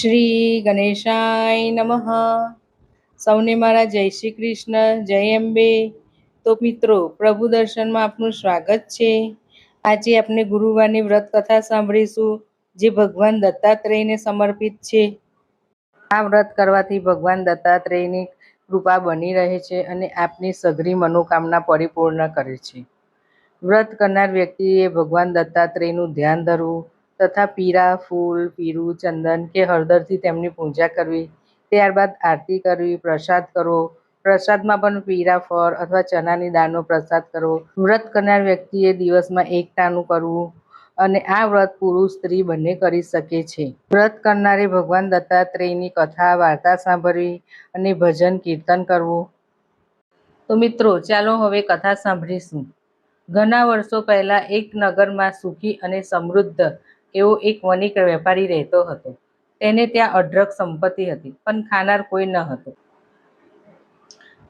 શ્રી ગણેશાય નમઃ. સૌને મારા જય શ્રી કૃષ્ણ, જય અંબે. તો મિત્રો, પ્રભુ દર્શનમાં આપનું સ્વાગત છે. આજે આપણે ગુરુવારની વ્રત કથા સાંભળીશું, જે ભગવાન દત્તાત્રેયને સમર્પિત છે. આ વ્રત કરવાથી ભગવાન દત્તાત્રેયની કૃપા બની રહે છે અને આપની સઘરી મનોકામના પરિપૂર્ણ કરે છે. વ્રત કરનાર વ્યક્તિએ ભગવાન દત્તાત્રેયનું ધ્યાન ધરવું તથા પીરા, ફૂલ, પીરું, ચંદન કે હળદરથી તેમની પૂજા કરવી. ત્યારબાદ આરતી કરવી, પ્રસાદ કરવો. પ્રસાદમાં પણ પીરા, ફળ અથવા ચણાની દાળનો પ્રસાદ કરવો. વ્રત કરનાર વ્યક્તિએ દિવસમાં એક કરવું અને આ વ્રત પુરુષ, સ્ત્રી બંને કરી શકે છે. વ્રત કરનારે ભગવાન દત્તાત્રેયની કથા, વાર્તા સાંભળવી અને ભજન, કીર્તન કરવું. તો મિત્રો, ચાલો હવે કથા સાંભળીશું. ઘણા વર્ષો પહેલા એક નગરમાં સુખી અને સમૃદ્ધ એવો એક વણિક વેપારી રહેતો હતો. તેને ત્યાં અઢળક સંપત્તિ હતી, પણ ખાનાર કોઈ ન હતો.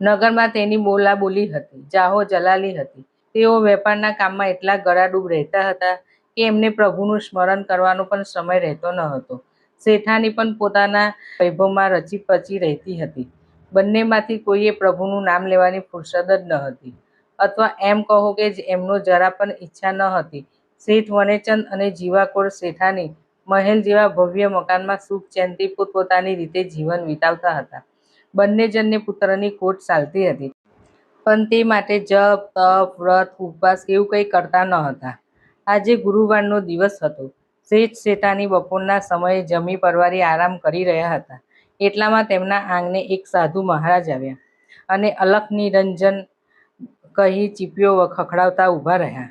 નગરમાં તેની બોલાબોલી હતી, જાહો જલાલી હતી. તેઓ વેપારના કામમાં એટલા ગળાડૂબ રહેતા હતા કે એમને પ્રભુનું સ્મરણ કરવાનો પણ સમય રહેતો ન હતો. શેઠાની પણ પોતાના વૈભવમાં રચી પચી રહેતી હતી. બંનેમાંથી કોઈએ પ્રભુનું નામ લેવાની ફુરસદ જ ન હતી. અથવા એમ કહો કે એમનો જરા પણ ઈચ્છા ન હતી શેઠ વનેચંદ અને જીવાકોર શેઠાની મહેલ જેવા ભવ્ય મકાનમાં સુખ ચેનથી પોતપોતાની રીતે જીવન વિતાવતા હતા. બંને જણને પુત્રની ખોટ ચાલતી હતી. પણ તે માટે જપ, તપ, વ્રત, ઉપવાસ એવું કંઈ કરતા ન હતા. આજે ગુરુવારનો દિવસ હતો. શેઠ શેઠાની બપોરના સમયે જમી પરવારી આરામ કરી રહ્યા હતા. એટલામાં તેમના આંગણે એક સાધુ મહારાજ આવ્યા અને અલખ નિરંજન કહી ચીપીઓ ખખડાવતા ઊભા રહ્યા.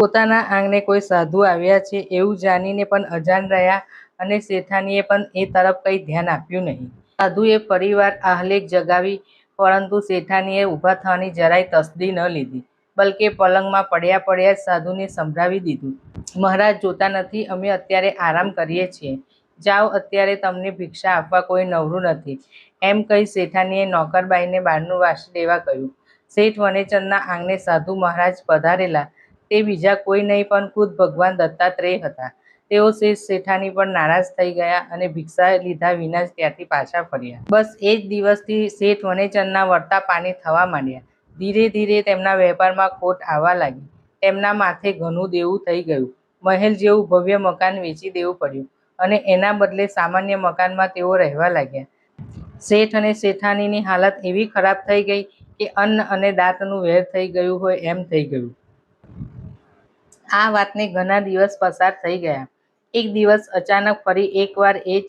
પોતાના આંગણે કોઈ સાધુ આવ્યા છે એવું જાણીને પણ અજાણ રહ્યા અને શેઠાનીએ પણ એ તરફ કંઈ ધ્યાન આપ્યું નહીં. સાધુએ પરિવાર આહલેખ જગાવી, પરંતુ શેઠાનીએ ઊભા થવાની જરાય તસદી ન લીધી, બલકે પલંગમાં પડ્યા પડ્યા જ સાધુને સંભળાવી દીધું. મહારાજ જોતા નથી, અમે અત્યારે આરામ કરીએ છીએ. જાઓ, અત્યારે તમને ભિક્ષા આપવા કોઈ નવરું નથી. એમ કહી શેઠાનીએ નોકરબાઈને બહારનું વાસી લેવા કહ્યું. શેઠ વનેચંદના આંગણે સાધુ મહારાજ પધારેલા તે બીજા કોઈ નહીં, પણ ખુદ ભગવાન દત્તાત્રેય હતા. તેઓ શેઠ શેઠાની પણ નારાજ થઈ ગયા અને ભિક્ષા લીધા વિના જ ત્યાંથી પાછા ફર્યા. બસ એ જ દિવસથી શેઠ વનેચંદના વળતા પાણી થવા માંડ્યા. ધીરે ધીરે તેમના વેપારમાં ખોટ આવવા લાગી. તેમના માથે ઘણું દેવું થઈ ગયું. મહેલ જેવું ભવ્ય મકાન વેચી દેવું પડ્યું અને એના બદલે સામાન્ય મકાનમાં તેઓ રહેવા લાગ્યા. શેઠ અને શેઠાણીની હાલત એવી ખરાબ થઈ ગઈ કે અન્ન અને દાંતનું વેર થઈ ગયું હોય એમ થઈ ગયું. આ વાતને ઘણા દિવસ પસાર થઈ ગયા. એક દિવસ અચાનક ફરી એકવાર એ જ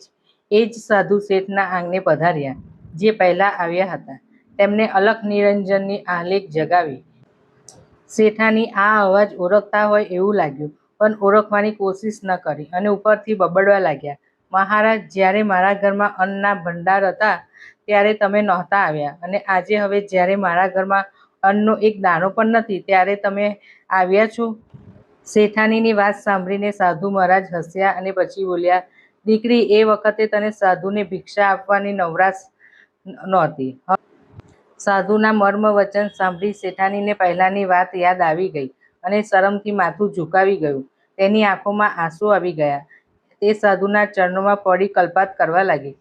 એ જ સાધુ શેઠના આંગણે પધાર્યા, જે પહેલાં આવ્યા હતા. તેમને અલખ નિરંજનની આલેખ જગાવી. શેઠાની આ અવાજ ઓળખતા હોય એવું લાગ્યું, પણ ઓળખવાની કોશિશ ન કરી અને ઉપરથી બબડવા લાગ્યા. મહારાજ, જ્યારે મારા ઘરમાં અન્નના ભંડાર હતા, ત્યારે તમે નહોતા આવ્યા અને આજે હવે જ્યારે મારા ઘરમાં અન્નનો એક દાણો પણ નથી, ત્યારે તમે આવ્યા છો? શેઠાણીની વાત સાંભળીને સાધુ મહારાજ હસ્યા અને પછી બોલ્યા, દીકરી, એ વખતે તને સાધુને ભિક્ષા આપવાની નવરાશ નહોતી. સાધુના મર્મ વચન સાંભળી શેઠાણીને પહેલાંની વાત યાદ આવી ગઈ અને શરમથી માથું ઝુકાવી ગયું. તેની આંખોમાં આંસુ આવી ગયા. તે સાધુના ચરણોમાં પડી કલ્પાત કરવા લાગી.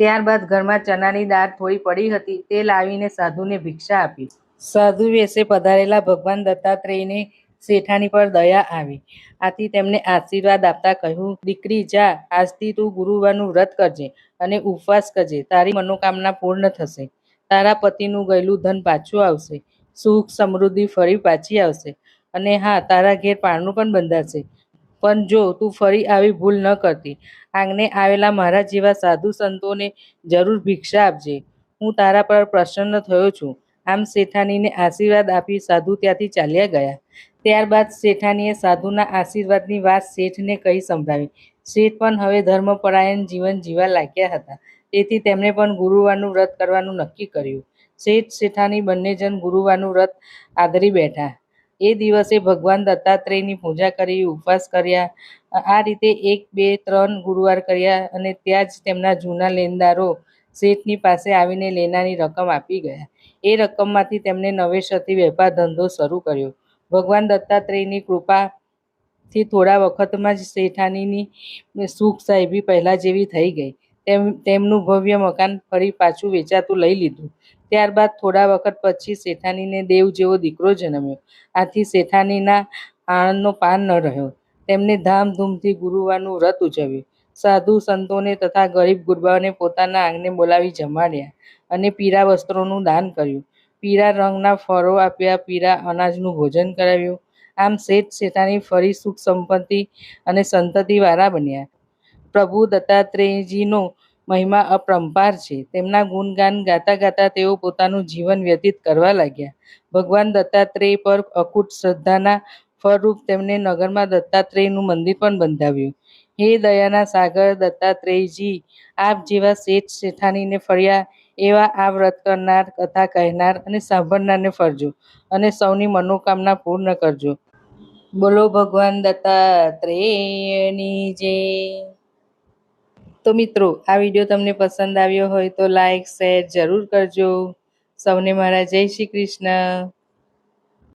ત્યારબાદ ઘરમાં ચણાની દાળ થોડી પડી હતી. તે લાવીને સાધુને ભિક્ષા આપી. સાધુ વેશે પધારેલા ભગવાન દત્તાત્રેયને શેઠાણી પર દયા આવી. આથી તેમને આશીર્વાદ આપતા કહ્યું, દીકરી, જા, આજથી તું ગુરુવારનું વ્રત કરજે અને ઉપવાસ કરજે. તારી મનોકામના પૂર્ણ થશે. તારા પતિનું ગયેલું ધન પાછું આવશે. સુખ સમૃદ્ધિ ફરી પાછી આવશે. અને હા, તારા ઘેર પારણું પણ બંધાશે. પણ જો તું ફરી આવી ભૂલ ન કરતી, આંગણે આવેલા મારા જેવા સાધુ સંતોને જરૂર ભિક્ષા આપજે. હું તારા પર પ્રસન્ન થયો છું. આમ શેઠાણીને આશીર્વાદ આપી સાધુ ત્યાંથી ચાલ્યા ગયા. ત્યારબાદ શેઠાનીએ સાધુના આશીર્વાદની વાત શેઠને કહી સંભળાવી. શેઠ પણ હવે ધર્મપરાયણ જીવન જીવા લાગ્યા હતા. તેથી તેમણે પણ ગુરુવારનું વ્રત કરવાનું નક્કી કર્યું. શેઠ, શેઠાની બંને જણ ગુરુવારનું વ્રત આદરી બેઠા. એ દિવસે ભગવાન દત્તાત્રેયની પૂજા કરી, ઉપવાસ કર્યા. આ રીતે એક, બે, ત્રણ ગુરુવાર કર્યા અને ત્યાં જ તેમના જૂના લેનદારો શેઠની પાસે આવીને લેનાની રકમ આપી ગયા. એ રકમમાંથી તેમણે નવેસરથી વેપાર ધંધો શરૂ કર્યો. ભગવાન દત્તાત્રેયની કૃપાથી થોડા વખતમાં જ શેઠાનીની સુખ સાહેબી પહેલાં જેવી થઈ ગઈ. તેમ, તેમનું ભવ્ય મકાન ફરી પાછું વેચાતું લઈ લીધું. ત્યારબાદ થોડા વખત પછી શેઠાનીને દેવ જેવો દીકરો જન્મ્યો. આથી શેઠાનીના આણંદનો પાન ન રહ્યો. તેમણે ધામધૂમથી ગુરુવારનું વ્રત ઉજવ્યું. સાધુ સંતોને તથા ગરીબ ગુરબાઓને પોતાના આંગણે બોલાવી જમાડ્યા અને પીળા વસ્ત્રોનું દાન કર્યું. પીળા રંગના ફળો આપ્યા, પીળા અનાજનું ભોજન કરાવ્યું. આમ શેઠ શેઠાણી ફરી સુખ સંપત્તિ અને સંતતિવાળા બન્યા. પ્રભુ દત્તાત્રેયજીનો મહિમા અપરંપાર છે. તેમના ગુણગાન ગાતા ગાતા તેઓ પોતાનું જીવન વ્યતીત કરવા લાગ્યા. ભગવાન દત્તાત્રેય પર અકૂટ શ્રદ્ધાના ફળરૂપ તેમને નગરમાં દત્તાત્રેયનું મંદિર પણ બંધાવ્યું. હે દયાના સાગર દત્તાત્રેયજી, આપ જેવા શેઠ શેઠાણીને ફળ્યા એવા આ વ્રત કરનાર, કથા કહેનાર અને સાંભળનારને ફરજો અને સૌની મનોકામના પૂર્ણ કરજો. બોલો ભગવાન દત્તાત્રેયની જય. તો મિત્રો, આ વીડિયો તમને પસંદ આવ્યો હોય તો લાઈક, શેર જરૂર કરજો. સૌને મારા જય શ્રી કૃષ્ણ.